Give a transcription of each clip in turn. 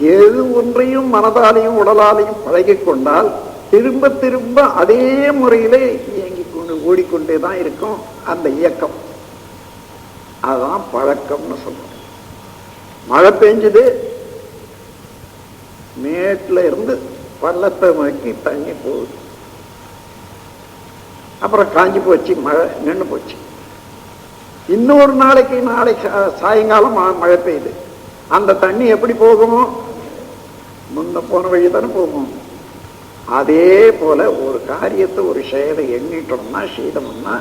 எது ஒன்றையும் மனதாலையும் உடலாலையும் பழகிக் கொண்டால் திரும்ப திரும்ப அதே முறையிலே இயங்கிக் கொண்டு ஓடிக்கொண்டே தான் இருக்கும் அந்த இயக்கம். அதான் பழக்கம்னு சொல்றோம். மழை பெஞ்சுது. மேட்டில் இருந்து பள்ளத்தை நோக்கி தண்ணி போகுது. அப்புறம் காஞ்சி போச்சு மழை நின்று போச்சு. இன்னொரு நாளைக்கு நாளைக்கு சா- சாயங்காலம் மழை பெய்யுது. அந்த தண்ணி எப்படி போகுமோ முன்ன போன வழி தானே போகும். அதே போல ஒரு காரியத்தை ஒரு செயலை எண்ணிட்டோம்னா செய்தோம்னா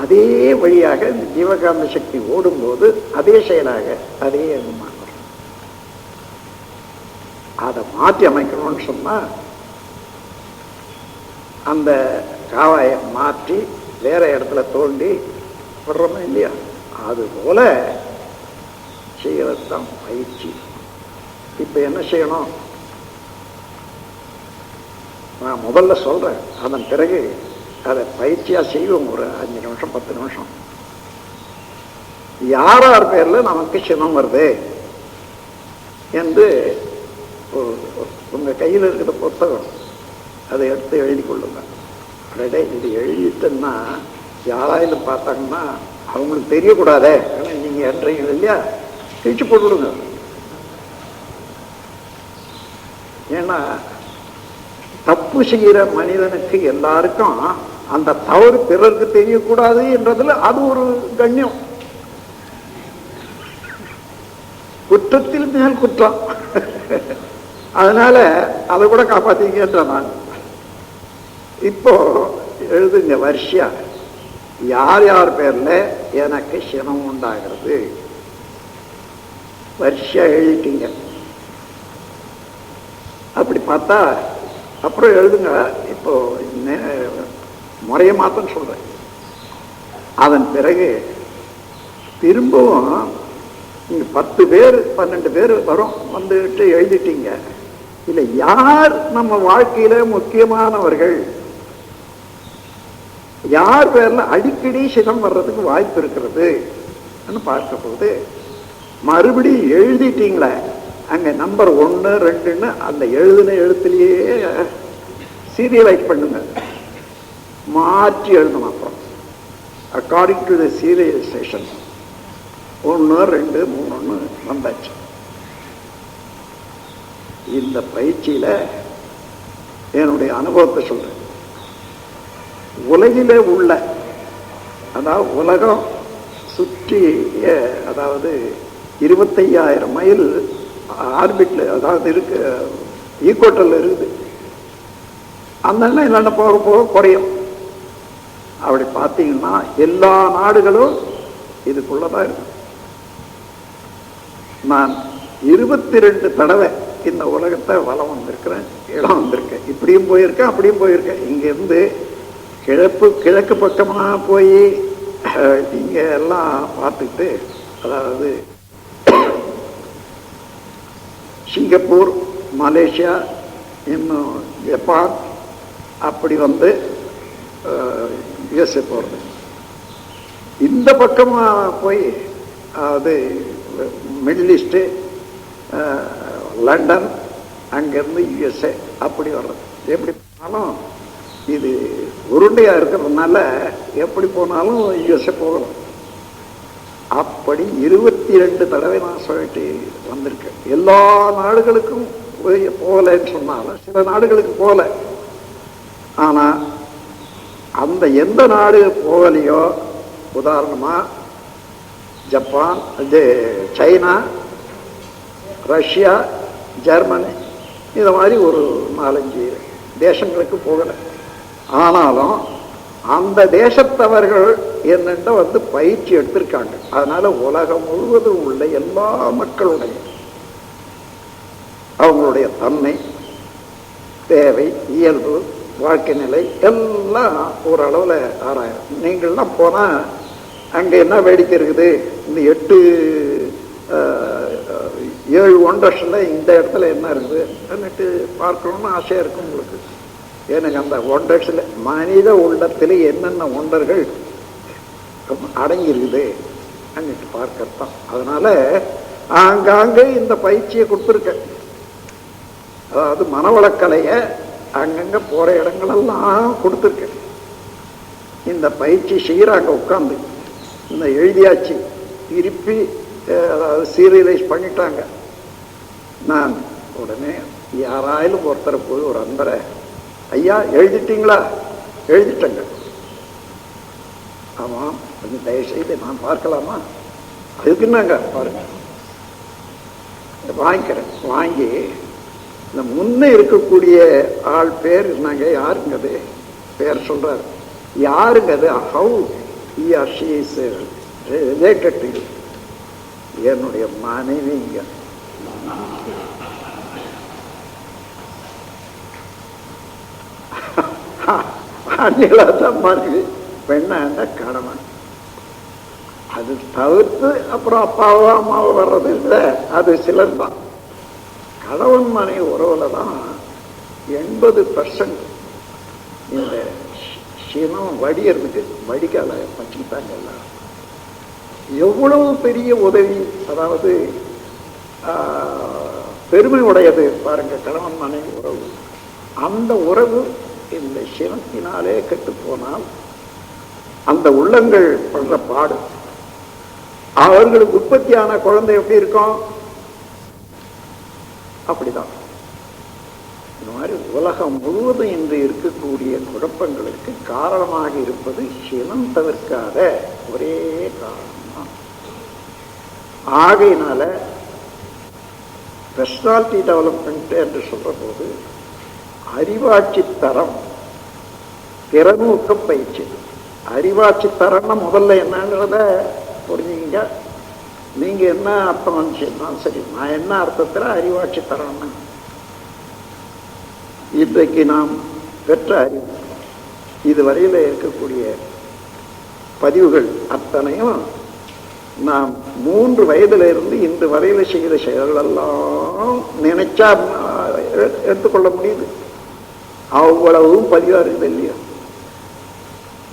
அதே வழியாக இந்த ஜீவகாந்த சக்தி ஓடும்போது அதே செயலாக அதே எண்ணமாக அதை மாற்றி அமைக்கணும்னு சொன்னா அந்த காவாயை மாற்றி வேற இடத்துல தோண்டி விடுறோமே இல்லையா? அது போல செய்யறது தான் பயிற்சி. இப்ப என்ன செய்யணும்? நான் முதல்ல சொல்றேன். அதன் பிறகு அதை பயிற்சியா செய்வோம். ஒரு அஞ்சு நிமிஷம் பத்து நிமிஷம். யார் யார் பேர்ல நமக்கு சினம் வருது என்று உங்கள் உங்க கையில் இருக்கிற புத்தகம் அதை எடுத்து எழுதி கொள்ளுங்க. அடடே இது எழுதிட்டேன்னா யாராயிலும் பார்த்தாங்கன்னா அவங்களுக்கு தெரியக்கூடாதே. ஆனால் நீங்க என்றீங்க இல்லையா? கிழிச்சு போட்டுவிடுங்க ஏன்னா தப்பு செய்கிற மனிதனுக்கு எல்லாருக்கும் அந்த தவறு பிறருக்கு தெரியக்கூடாது என்றதுல அது ஒரு கண்ணியம். குற்றத்தில் மேல் குற்றம். அதனால அதை கூட காப்பாத்தீங்கன்ற நான். இப்போ எழுதுங்க வரிசையா. யார் யார் பேர்ல எனக்கு சினம் உண்டாகிறது? வரிசையா எழுதிட்டீங்க. அப்படி பார்த்தா அப்புறம் எழுதுங்க. இப்போ முறையை முறைய மாத்தம் சொல்றேன். அதன் பிறகு திரும்பவும் நீங்க பத்து பேர் பன்னெண்டு பேர் வரும் வந்துட்டு எழுதிட்டீங்க. இல்ல யார் நம்ம வாழ்க்கையில முக்கியமானவர்கள்? யார் பேர்ல அடிக்கடி சிதம் வர்றதுக்கு வாய்ப்பு இருக்கிறது? பார்க்க போது மறுபடியும் எழுதிட்டீங்களே. அங்கே நம்பர் ஒன்று ரெண்டுன்னு அந்த எழுதின எழுத்துலேயே சீரியலைஸ் பண்ணுங்க. மாற்றி எழுதணும் அப்புறம். அக்கார்டிங் டு த சீரியலைசேஷன் ஒன்று ரெண்டு மூணுன்னு வந்தாச்சு. இந்த பயிற்சியில் என்னுடைய அனுபவத்தை சொல்கிறேன் உலகிலே உள்ள அதாவது உலகம் சுற்றி அதாவது இருபத்தையாயிரம் மைல் ஆர்பிட்ல அதாவது இருக்கு ஈக்குவட்டர்ல இருக்குது. அந்த என்னென்ன போக போக குறையும். அப்படி பார்த்தீங்கன்னா எல்லா நாடுகளும் இதுக்குள்ளதான் இருக்கு. நான் இருபத்தி ரெண்டு தடவை இந்த உலகத்தை வளம் வந்திருக்கிறேன் இடம் வந்திருக்கேன். இப்படியும் போயிருக்கேன் அப்படியும் போயிருக்கேன். இங்கிருந்து கிழக்கு கிழக்கு பக்கமா போய் அஹ், இங்க எல்லாம் பார்த்துட்டு அதாவது சிங்கப்பூர் மலேசியா இன்னும் ஜப்பான் அப்படி வந்து யுஎஸ்ஏ போகிறது இந்த பக்கமா போய் அது மிடில் ஈஸ்ட்டு லண்டன் அங்கேருந்து யுஎஸ்ஏ அப்படி வர்றது. எப்படி போனாலும் இது உருண்டையாக இருக்கிறதுனால எப்படி போனாலும் யுஎஸ்ஏ போகலாம். அப்படி இருபத்தி ரெண்டு தடவை நான் சொல்லிட்டு வந்திருக்கேன். எல்லா நாடுகளுக்கும் போகலன்னு போகலைன்னு சொன்னாலும் சில நாடுகளுக்கு போகல. ஆனா அந்த எந்த நாடு போகலையோ உதாரணமா ஜப்பான் இது சைனா ரஷ்யா ஜெர்மனி இந்த மாதிரி ஒரு நாலஞ்சு தேசங்களுக்கு போகலை. ஆனாலும் அந்த தேசத்தவர்கள் என்னென்ன வந்து பயிற்சி எடுத்திருக்காங்க. அதனால உலகம் முழுவதும் உள்ள எல்லா மக்களுடைய அவங்களுடைய தன்மை தேவை இயல்பு வாழ்க்கை நிலை எல்லாம் ஓரளவில் ஆராயம் நீங்கள்லாம் போனால் அங்கே என்ன வேடிக்கை இருக்குது? இந்த எட்டு ஏழு ஒன்றரில் இந்த இடத்துல என்ன இருக்குது? என்னட்டு பார்க்கணும்னு ஆசையாக இருக்கும் உங்களுக்கு. எனக்கு அந்த ஒன்றரில் மனித உள்ளத்தில் என்னென்ன ஒன்றர்கள் ஒண்டர்கள் அடங்கியிருக்குது அங்கிட்டு பார்க்கத்தான் அதனால ஆங்காங்கே இந்த பயிற்சியை கொடுத்துருக்க. அதாவது மனவளக்கலையை அங்கங்க போற இடங்களெல்லாம் கொடுத்துருக்கேன் இந்த பயிற்சி செய்யறாங்க உட்காந்து இந்த எழுதியாச்சு. திருப்பி அதாவது சீரியலைஸ் பண்ணிட்டாங்க. நான் உடனே யாராயிலும் ஒருத்தரை போய் ஒரு அன்பரை ஐயா எழுதிட்டீங்களா? எழுதிட்டேங்க. ஆமாம். கொஞ்சம் தயவு செய்து நான் பார்க்கலாமா? அதுக்குன்னாங்க பாருங்க. வாங்கிக்கிறேன் வாங்கி இந்த முன்ன இருக்கக்கூடிய ஆள் பேர் இருந்தாங்க யாருங்க அது? பேர் சொல்றாரு. யாருங்க அது? How he or she is related என்னுடைய மனைவிங்க அன்னிலாதான் மனைவி. பெண்ணா கணவன் அது தவிர்த்து அப்புறம் அப்பாவோ அம்மாவோ வர்றது இல்லை. அது சிலர் தான் கணவன் மனைவி உறவுல தான் எண்பது பர்சன்ட் இந்த சினம் வடியறதுக்கு வடிகால வச்சுக்கிட்டாங்க எல்லாரும் எவ்வளவு பெரிய உதவி அதாவது ஆஹ், பெருமை உடையது பாருங்க கணவன் மனைவி உறவு. அந்த உறவு இந்த சினத்தினாலே கெட்டு போனால் அந்த உள்ளங்கள் படுற பாடு அவர்களுக்கு உற்பத்தியான குழந்தை எப்படி இருக்கும்? அப்படிதான். இந்த மாதிரி உலகம் முழுவதும் இன்று இருக்கக்கூடிய குழப்பங்களுக்கு காரணமாக இருப்பது சினம் தவிர்க்காத ஒரே காரணம் ஆகையினால பெர்சனாலிட்டி டெவலப்மெண்ட் என்று சொல்ற போது அறிவாட்சி தரம் திறனூக்க பயிற்சி. அறிவாட்சி தரம்னா முதல்ல என்னங்கிறத புரிஞ்சுங்க நீங்க என்ன அர்த்தம் நினைச்சீங்கன்னா சரி நான் என்ன அர்த்தத்தில் அறிவாட்சி தரணும் இன்றைக்கு நாம் பெற்ற அறிவு இதுவரையில் இருக்கக்கூடிய பதிவுகள் அத்தனையும் நாம் மூன்று வயதிலிருந்து இன்று வரையில செய்த செயல்களெல்லாம் நினைச்சா எ- எடுத்துக்கொள்ள முடியுது. அவ்வளவும் பதிவா இருக்குது இல்லையா?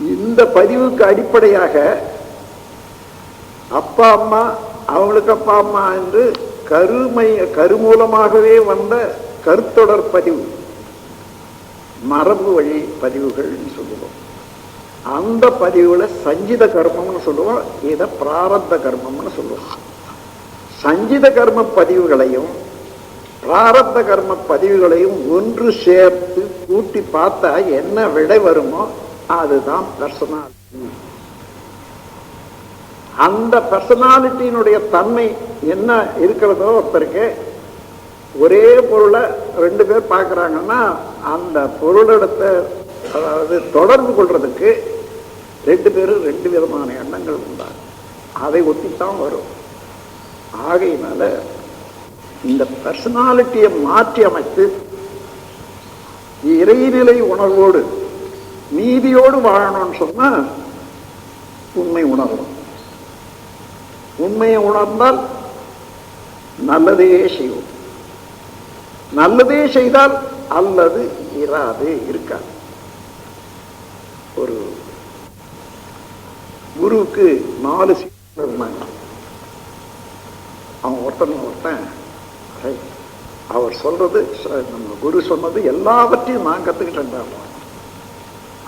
இந்த பதிவுக்கு அடிப்படையாக அப்பா அம்மா அவங்களுக்கு அப்பா அம்மா என்று கருமை கருமூலமாகவே வந்த கருத்தொடர் பதிவு. மரபு வழி பதிவுகள்னு சொல்லுவோம். அந்த பதிவுல சஞ்சித கர்மம்னு சொல்லுவோம். இதை பிராரப்த கர்மம்னு சொல்லுவோம். சஞ்சித கர்ம பதிவுகளையும் பிராரப்த கர்ம பதிவுகளையும் ஒன்று சேர்த்து கூட்டி பார்த்தா என்ன விடை வருமோ அதுதான் பர்சனாலிட்டி அந்த பர்சனாலிட்டியினுடைய தன்மை என்ன இருக்கிறதோ ஒருத்தருக்கு ஒரே பொருளை ரெண்டு பேர் பார்க்குறாங்கன்னா அந்த பொருளிடத்தை அதாவது தொடர்பு கொள்றதுக்கு ரெண்டு பேரும் ரெண்டு விதமான எண்ணங்கள் உண்டாகும். அதை ஒத்தித்தான் வரும். ஆகையினால இந்த பர்சனாலிட்டியை மாற்றி அமைத்து இறைநிலை உணர்வோடு நீதியோடு வாழணும்னு சொன்னால் உண்மை உணரணும் உண்மையை உணர்ந்தால் நல்லதே செய்வோம். நல்லதே செய்தால் அல்லது இராது இருக்காது. ஒரு குருவுக்கு நாலு சீடர்கள் இருந்தாங்க. அவன் ஒருத்தன் ஒருத்தன். அவர் சொல்றது ச- நம்ம குரு சொன்னது எல்லாவற்றையும் நான் கத்துக்கிட்டேன்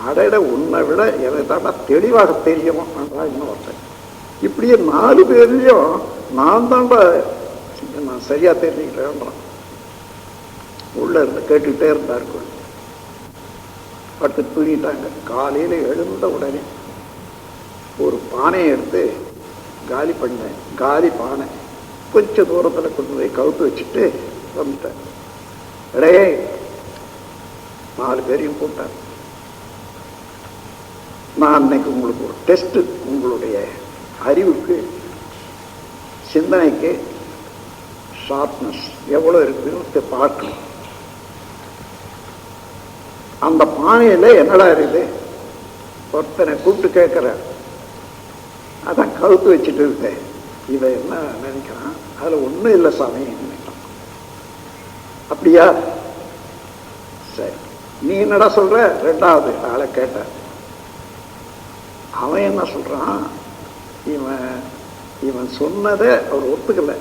அடையிட உன்னை விட எனக்கு தாண்டா தெளிவாக தெரியும் என்றான் இன்னும் ஒருத்தன் இப்படியே நாலு பேர்லையும் நான் தான்டா நான் சரியா தெரிஞ்சுக்கிட்டேன்றான் உள்ள இருந்து கேட்டுக்கிட்டே இருந்தார் குரு படுத்து தூங்கிட்டாங்க. காலையில எழுந்த உடனே ஒரு பானையை எடுத்து காலி பண்ணேன். காலி பானை. கொஞ்சம் தூரத்துல கொண்டு போய் கவுத்து வச்சுட்டு வந்துட்டேன். இடையே நாலு பேரையும் கூப்பிட்டேன். நான் அன்னைக்கு உங்களுக்கு ஒரு டெஸ்ட் உங்களுடைய அறிவுக்கு சிந்தனைக்கு ஷார்ப்னஸ் எவ்வளவு இருக்குன்னு பார்க்கணும். அந்த பானையில என்னடா இருக்குது? ஒருத்தனை கூப்பிட்டு கேட்கிற அதான் கழுத்து வச்சுட்டு இருந்தேன் இவன் என்ன நினைக்கிறான்? அதுல ஒண்ணும் இல்லை சாமி நினைக்கிறான். அப்படியா? சரி. நீ என்னடா சொல்ற? ரெண்டாவது ஆளை கேட்ட அவன் என்ன சொல்றான்? இவன் இவன் சொன்னதை அவர் ஒத்துக்கல.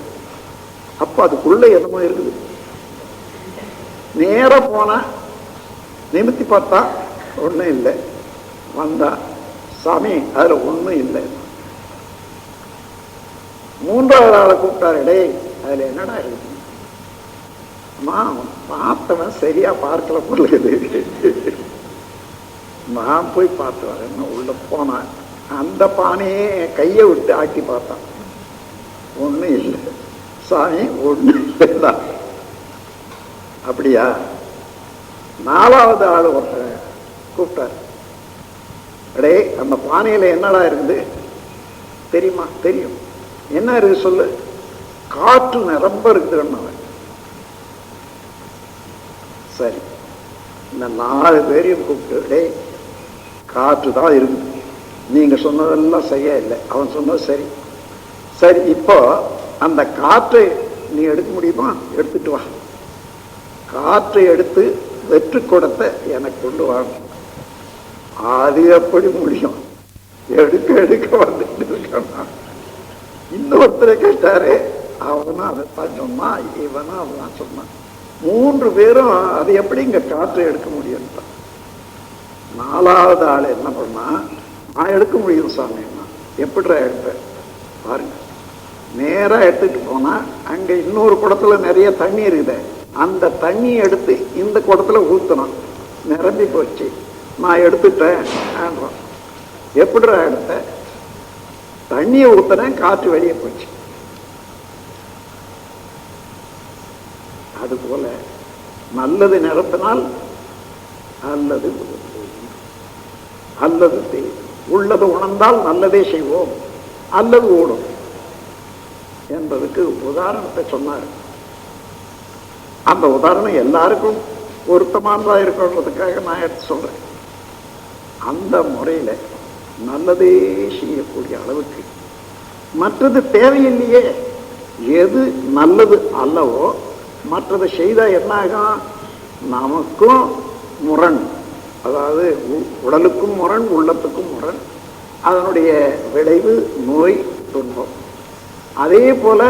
அப்ப அதுக்குள்ள என்னமோ இருக்குது. நேரா போனா நிமித்தி பார்த்தா ஒண்ணும் இல்லை. வந்தா சாமி அதுல ஒண்ணும் இல்லை. மூன்றாவது ஆளை கூப்பிட்டாரு டேய் அதுல என்னடா இருக்கு பார்த்தவன் சரியா பார்க்கல பொருள் நான் போய் பார்த்து வரேன் உள்ள போனான் அந்த பானையே என் கையை விட்டு ஆட்டி பார்த்தான். ஒண்ணும் இல்லை. சாமி ஒன்றும் இல்லைடா. அப்படியா? நாலாவது ஆள் ஒருத்தர் கூப்பிட்டார். அடே அந்த பானையில என்னடா இருக்குது? தெரியுமா? தெரியும். என்ன இருக்கு சொல்லு? காற்று நிரம்ப இருக்குதுன்னு சரி. இந்த நாலு பேரையும் கூப்பிட்டு டேய் காற்று தான் இருக்குது. நீங்க சொன்னதெல்லாம் சரியா இல்லை. அவன் சொன்னது சரி. சரி இப்போ அந்த காற்றை நீ எடுக்க முடியுமா? எடுத்துட்டு வா. காற்றை எடுத்து வெற்று குடத்தை எனக்கு கொண்டு வாங்க அது எப்படி முடியும்? எடுக்க எடுக்க வந்துட்டு இருக்கான். இன்னொருத்தரை கேட்டாரு அவனும் அதைத்தான் சொன்னான் இவனும் அதான் சொன்னான் மூன்று பேரும் அது எப்படி இங்க காற்றை எடுக்க முடியும் நாலாவது ஆள் என்ன பண்ணா நான் எடுக்க முடியும் சாமி. எப்படிடா எடுப்பேன் பாருங்க. நேரா எடுத்துட்டு போனா அங்க இன்னொரு குடத்துல நிறைய தண்ணி இருக்குது. அந்த தண்ணி எடுத்து இந்த குடத்துல ஊற்றணும் நிரம்பி போச்சு. நான் எடுத்துட்டேன் எப்படிடா எடுத்த தண்ணியை ஊத்துனேன் காற்று வெளியே போச்சு. அதுபோல நல்லது நிரப்பினால் அல்லது அல்லது தெரியும் உள்ளது உணர்ந்தால் நல்லதே செய்வோம். அல்லது ஓடும். என்பதுக்கு உதாரணத்தை சொன்னார். அந்த உதாரணம் எல்லாருக்கும் பொருத்தமானதாக இருக்கணுன்றதுக்காக நான் எடுத்து சொல்றேன். அந்த முறையில நல்லதே செய்யக்கூடிய அளவுக்கு மற்றது தேவையில்லையே. எது நல்லது அல்லவோ மற்றதை செய்தால் என்ன ஆகும் நமக்கும் முரண். அதாவது உ- உடலுக்கும் முரண் உள்ளத்துக்கும் முரண். அதனுடைய விளைவு நோய் துன்பம். அதே போல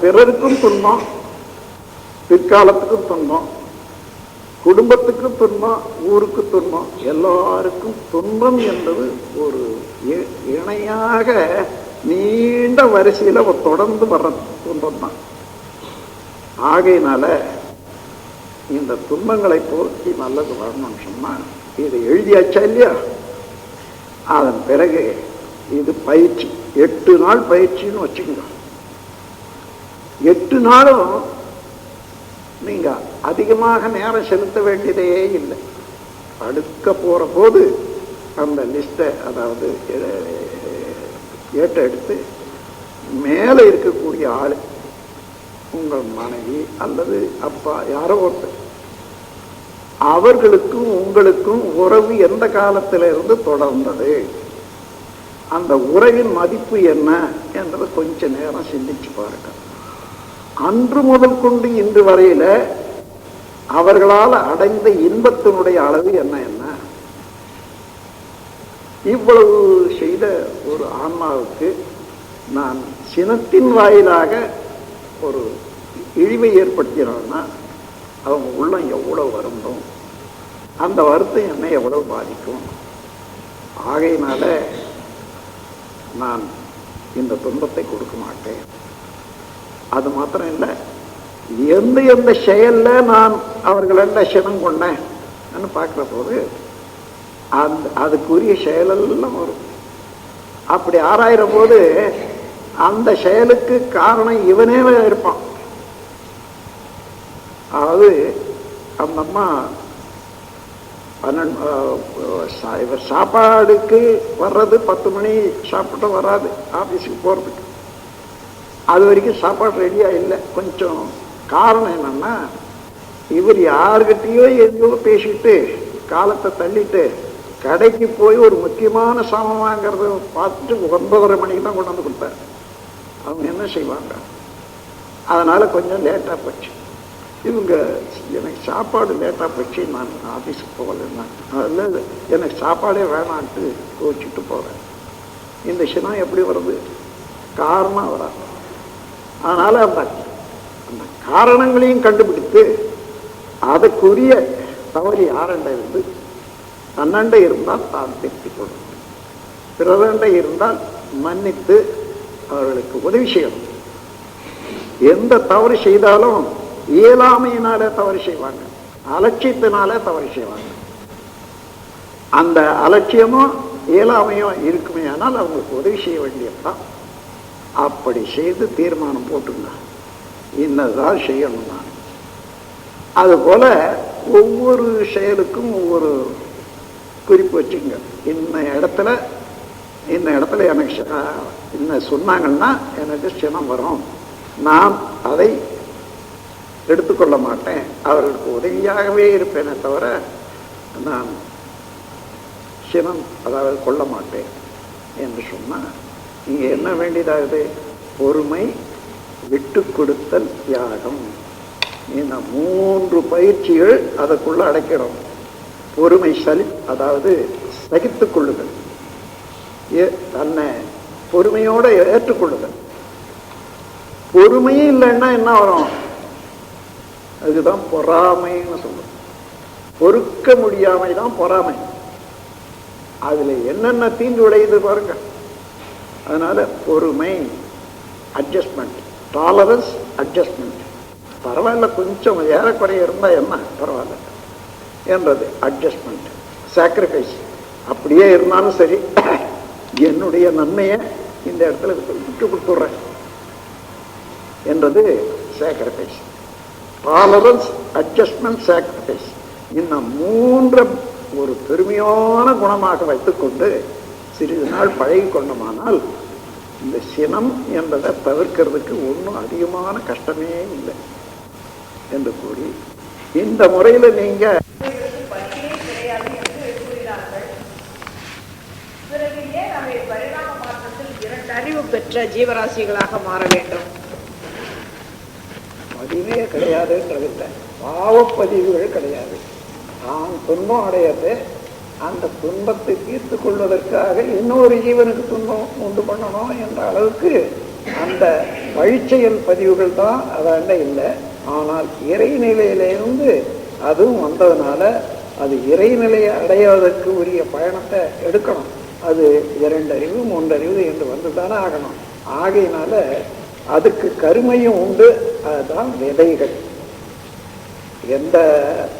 பிறருக்கும் துன்பம் பிற்காலத்துக்கும் துன்பம் குடும்பத்துக்கும் துன்பம் ஊருக்கு துன்பம் எல்லாருக்கும் துன்பம் என்பது ஒரு இ- இணையாக நீண்ட வரிசையில தொடர்ந்து வர்ற துன்பம் தான் ஆகையினால இந்த துன்பங்களை போக்கி நல்லது வரணும்னு சொன்னால் இது எழுதியாச்சா இல்லையா? அதன் பிறகு இது பயிற்சி. எட்டு நாள் பயிற்சின்னு வச்சுக்கோங்க. எட்டு நாளும் நீங்க அதிகமாக நேரம் செலுத்த வேண்டியதே இல்லை. அடுக்க போற போது அந்த லிஸ்ட்டை அதாவது ஏற்ற எடுத்து மேலே இருக்கக்கூடிய ஆளு உங்கள் மனைவி அல்லது அப்பா யாரோ ஒருத்தர். அவர்களுக்கும் உங்களுக்கும் உறவு எந்த காலத்திலிருந்து தொடர்ந்தது? அந்த உறவின் மதிப்பு என்ன என்றதை கொஞ்ச நேரம் சிந்திச்சு பாருங்க. அன்று முதல் கொண்டு இன்று வரையில அவர்களால் அடைந்த இன்பத்தினுடைய அளவு என்ன என்ன? இவ்வளவு செய்த ஒரு ஆன்மாவுக்கு நான் சினத்தின் வாயிலாக ஒரு இழிவை ஏற்படுத்தினான்னா அவங்க உள்ளம் எவ்வளவு வருந்தும்? அந்த வருத்தம் என்னை எவ்வளவு பாதிக்கும்? ஆகையினால நான் இந்த துன்பத்தை கொடுக்க மாட்டேன். அது மாத்திரம் இல்லை எந்த எந்த செயல்ல நான் அவர்களெல்லாம் சினம் கொண்டேன் பார்க்குற போது அந்த அதுக்குரிய செயலெல்லாம் வரும். அப்படி ஆராயிற போது அந்த செயலுக்கு காரணம் இவனே இருப்பான். அதாவது அந்த அம்மா பன்னெண்டு சா- இவர் சாப்பாடுக்கு வர்றது பத்து மணி சாப்பிட்டு வராது ஆஃபீஸுக்கு போகிறதுக்கு அது வரைக்கும் சாப்பாடு ரெடியாக இல்லை. கொஞ்சம் காரணம் என்னன்னா இவர் யாருக்கிட்டேயோ எங்கேயோ பேசிட்டு காலத்தை தள்ளிட்டு கடைக்கு போய் ஒரு முக்கியமான சாமம் வாங்கிறத பார்த்துட்டு ஒன்பதரை மணிக்கு தான் கொண்டு வந்து அவங்க என்ன செய்வாங்க? அதனால் கொஞ்சம் லேட்டாக போச்சு. இவங்க எனக்கு சாப்பாடு லேட்டாக போச்சு நான் ஆஃபீஸுக்கு போகலைன்னா அதில் எனக்கு சாப்பாடே வேணான்ட்டு கோச்சிட்டு போகிறேன் இந்த சினம் எப்படி வருது? காரணம் வராது அதனால் அந்த அந்த காரணங்களையும் கண்டுபிடித்து அதுக்குரிய தவறு யாரண்ட இருந்து? தன்னண்டை இருந்தால் தான் திருப்தி கொள்ளும். பிறரண்டை இருந்தால் மன்னித்து அவர்களுக்கு உதவி செய்யணும். எந்த தவறு செய்தாலும் இயலாமையினால தவறு செய்வாங்க. அலட்சியத்தினால தவறு செய்வாங்க. அந்த அலட்சியமும் இயலாமையும் இருக்குமே ஆனால் அவங்களுக்கு உதவி செய்ய வேண்டியதுதான். அப்படி செய்து தீர்மானம் போட்டுங்க. இன்னதான் செய்யணும் நான் அதுபோல ஒவ்வொரு செயலுக்கும் ஒவ்வொரு குறிப்பு வச்சுங்க. இந்த இடத்துல இந்த இடத்துல எனக்கு என்ன சொன்னாங்கன்னா எனக்கு சினம் வரும். நான் அதை எடுத்துக்கொள்ள மாட்டேன். அவர்களுக்கு உதவியாகவே இருப்பேனே தவிர நான் சினம் அதாவது கொள்ள மாட்டேன் என்று சொன்னால் இங்கே என்ன வேண்டியதாகுது? பொறுமை விட்டு கொடுத்தல் தியாகம். இந்த மூன்று பயிற்சிகள் அதற்குள்ள அடைக்கிறோம் பொறுமை சலி அதாவது சகித்துக் கொள்ளுதல். ஏ- தன்னை பொறுமையோட ஏற்றுக்கொள்ளுதல். பொறுமையே இல்லைன்னா என்ன வரும்? அதுதான் பொறாமைன்னு சொல்லுவோம் பொறுக்க முடியாமை தான் பொறாமை. அதுல என்னென்ன தீங்கு உடையுது பாருங்க. அதனால பொறுமை அட்ஜஸ்ட்மெண்ட் டாலரன்ஸ் அட்ஜஸ்ட்மெண்ட் பரவாயில்ல கொஞ்சம் ஏறக்குறைய இருந்தால் என்ன? பரவாயில்ல. என்றது அட்ஜஸ்ட்மெண்ட் சாக்ரிஃபைஸ் அப்படியே இருந்தாலும் சரி என்னுடைய நன்மையை இந்த இடத்துல விட்டு கொடுத்துட்றேன். என்றது சாக்ரிஃபைஸ் டாலரன்ஸ் அட்ஜஸ்ட்மெண்ட் சாக்ரிஃபைஸ் இந்த மூன்று ஒரு பெருமையான குணமாக வைத்துக்கொண்டு சிறிது நாள் பழகி கொண்டோமானால் இந்த சினம் என்பதை தவிர்க்கிறதுக்கு ஒன்றும் அதிகமான கஷ்டமே இல்லை என்று கூறி இந்த முறையில் நீங்க அறிவு பெற்ற ஜீவராசிகளாக மாற வேண்டும்? பதிவே கிடையாதுன்றதில்லை பாவப்பதிவுகள் கிடையாது. நான் துன்பம் அடையாது அந்த துன்பத்தை தீர்த்து கொள்வதற்காக இன்னொரு ஜீவனுக்கு துன்பம் உண்டு பண்ணணும் என்ற அளவுக்கு அந்த வழிச்செயல் பதிவுகள் தான் அதாண்ட இல்லை. ஆனால் இறைநிலையிலிருந்து அதுவும் வந்ததுனால அது இறைநிலையை அடையாததற்கு உரிய பயணத்தை எடுக்கணும். அது இரண்டறிவு மூன்றறிவு என்று வந்து தானே ஆகணும். ஆகையினால அதுக்கு கருமையும் உண்டு அதுதான் விதைகள். எந்த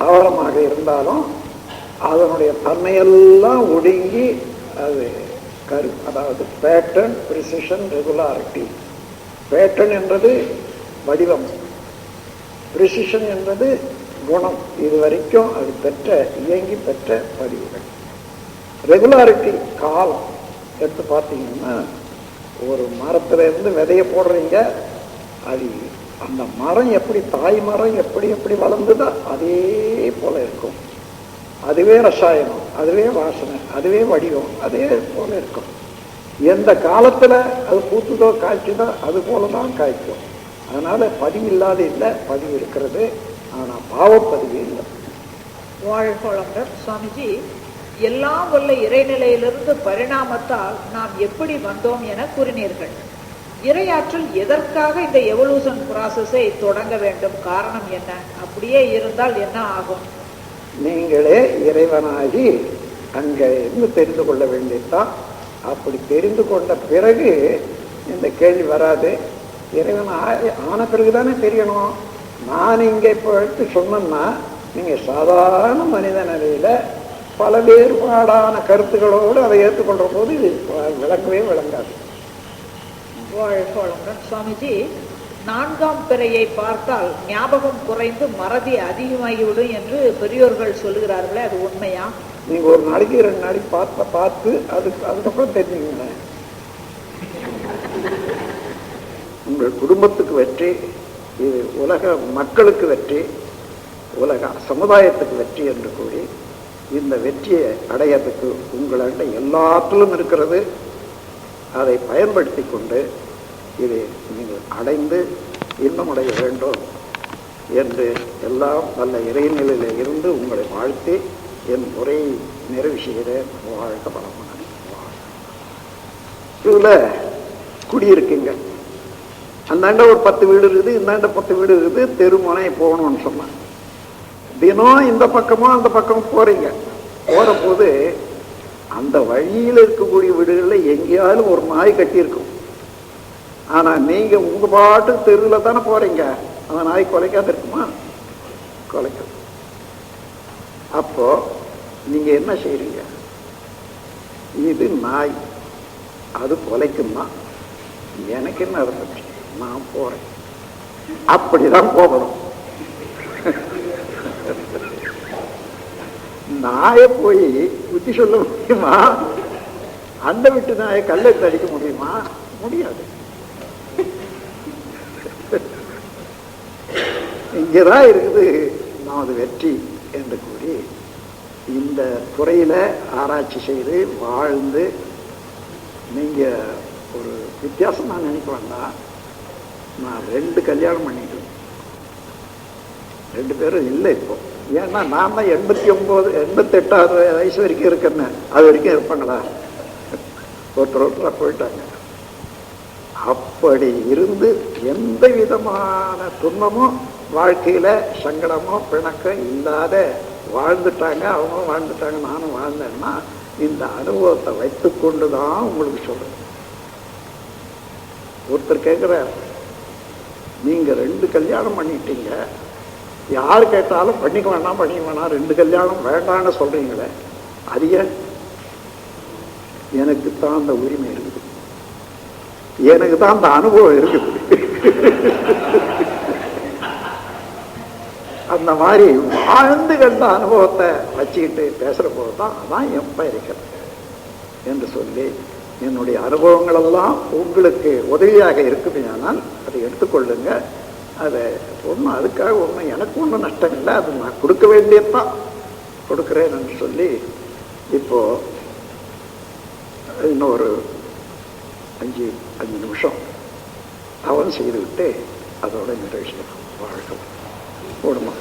தாவரமாக இருந்தாலும் அதனுடைய தன்மையெல்லாம் ஒடுங்கி அது கரு அதாவது பேட்டர்ன் ப்ரிசிஷன் ரெகுலாரிட்டி பேட்டர்ன் என்றது வடிவம். ப்ரிசிஷன் என்றது குணம். இது வரைக்கும் அது பெற்ற இயங்கி பெற்ற பதிவுகள் ரெகுலாரிட்டி காலம். எடுத்து பார்த்தீங்கன்னா ஒரு மரத்துல இருந்து விதைய போடுறீங்க அது அந்த மரம் எப்படி தாய் மரம் எப்படி எப்படி வளர்ந்ததோ அதே போல இருக்கும். அதுவே ரசாயனம் அதுவே வாசனை அதுவே வடிவம் அதே போல இருக்கும். எந்த காலத்துல அது பூத்துதோ காய்ச்சுதோ அது போல தான் காய்க்கும். அதனால பதிவு இல்லாத இல்லை பதிவு இருக்கிறது. ஆனா பாவப்பதிவு இல்லை. வாழ்கோளம்பர் சுவாமிஜி எல்லாம் உள்ள இறைநிலையிலிருந்து பரிணாமத்தால் நாம் எப்படி வந்தோம் என கூறினீர்கள். இரையாற்றல் எதற்காக இந்த எவல்யூஷன் ப்ராசஸை தொடங்க வேண்டும்? காரணம் என்ன? அப்படியே இருந்தால் என்ன ஆகும்? நீங்களே இறைவனாகி அங்கே இருந்து தெரிந்து கொள்ள வேண்டியதுதான். அப்படி தெரிந்து கொண்ட பிறகு இந்த கேள்வி வராது. இறைவன் ஆ- ஆன பிறகுதானே தெரியணும். நான் இங்கே இப்போ எடுத்து சொன்னேன்னா நீங்கள் சாதாரண மனித நிலையில பல வேறுபாடான கருத்துக்களோடு அதை ஏற்றுக்கொள்ற போது இது விளங்கவே விளங்காது. சுவாமிஜி நான்காம் பிறையை பார்த்தால் ஞாபகம் குறைந்து மறதி அதிகமாகிவிடும் என்று பெரியோர்கள் சொல்லுகிறார்களே அது உண்மையா? நீங்க ஒரு நாளைக்கு ரெண்டு நாளைக்கு பார்த்து பார்த்து அதுக்கு அதுக்கப்புறம் தெரிஞ்சுக்கங்களேன் உங்கள் குடும்பத்துக்கு வெற்றி இது உலக மக்களுக்கு வெற்றி உலக சமுதாயத்துக்கு வெற்றி என்று கூறி இந்த வெற்றியை அடையிறதுக்கு உங்கள்கிட்ட எல்லாத்திலும் இருக்கிறது. அதை பயன்படுத்தி கொண்டு இதை நீங்கள் அடைந்து இன்னுமடைய வேண்டும் என்று எல்லாம் நல்ல இறைநிலையில் இருந்து உங்களை வாழ்த்தி என் உரையை நிறைவு செய்கிறேன். வாழ்க பலமான இதில் குடியிருக்குங்க. அந்தாண்ட ஒரு பத்து வீடு இருக்குது இந்தாண்ட பத்து வீடு இருக்குது தெருமுனை போகணும்னு சொன்னான் தினம் இந்த பக்கமும் அந்த பக்கமும் போறீங்க. போற போது அந்த வழியில் இருக்கக்கூடிய வீடுகளில் எங்கேயாவது ஒரு நாய் கட்டியிருக்கும். ஆனா நீங்கள் உங்க பாட்டு தெருவில் தானே போறீங்க. அந்த நாய் குலைக்காத இருக்குமா? குலைக்கும். அப்போ நீங்க என்ன செய்றீங்க? இது நாய். அது குலைக்குமா? எனக்கு என்ன இருந்துச்சு நான் போறேன். அப்படிதான் போகணும். நாயை போய் புத்தி சொல்ல முடியுமா? அந்த விட்டு நாயை கல்லை அடிக்க முடியுமா? முடியாது. இங்கதான் இருக்குது நமது வெற்றி என்று கூறி இந்த துறையில ஆராய்ச்சி செய்து வாழ்ந்து நீங்க ஒரு வித்தியாசம் நான் நினைக்க வேண்டாம். நான் ரெண்டு கல்யாணம் பண்ணிட்டேன். ரெண்டு பேரும் இல்லை இப்போ. ஏன்னா நான் தான் எண்பத்தி ஒன்பது எண்பத்தெட்டாவது வயசு வரைக்கும் இருக்கேன்னு. அது வரைக்கும் இருப்பாங்களா ஒருத்தர் ஒருத்தராக போயிட்டாங்க. அப்படி இருந்து எந்த விதமான துன்பமும் வாழ்க்கையில சங்கடமோ பிணக்கம் இல்லாத வாழ்ந்துட்டாங்க அவங்களும் வாழ்ந்துட்டாங்க நானும் வாழ்ந்தேன்னா இந்த அனுபவத்தை வைத்துக்கொண்டு தான் உங்களுக்கு சொல்றேன். ஒருத்தர் கேட்குறார் நீங்க ரெண்டு கல்யாணம் பண்ணிட்டீங்க யார் கேட்டாலும் பண்ணிக்க வேண்டாம் பண்ணிக்க வேணாம் ரெண்டு கல்யாணம் வேண்டாம்னு சொல்றீங்களே அது ஏன்? எனக்கு தான் அந்த உரிமை இருக்குது. எனக்கு தான் அந்த அனுபவம் இருக்குது. அந்த மாதிரி வாழ்ந்து கண்ட அனுபவத்தை வச்சுக்கிட்டு பேசுற போது தான் அதான் எப்ப இருக்கிறது என்று சொல்லி என்னுடைய அனுபவங்கள் எல்லாம் உங்களுக்கு உதவியாக இருக்குமையானால் அதை எடுத்துக்கொள்ளுங்க. அதை ஒன்றும் அதுக்காக ஒன்றும் எனக்கு ஒன்றும் நஷ்டம் இல்லை அது நான் கொடுக்க வேண்டியதுதான். கொடுக்குறேன்னு சொல்லி இப்போ இன்னொரு அஞ்சு அஞ்சு நிமிஷம் அவன் செய்துவிட்டு அதோட நிறைவு செய்யலாம் வாழ்க்கை போடுமா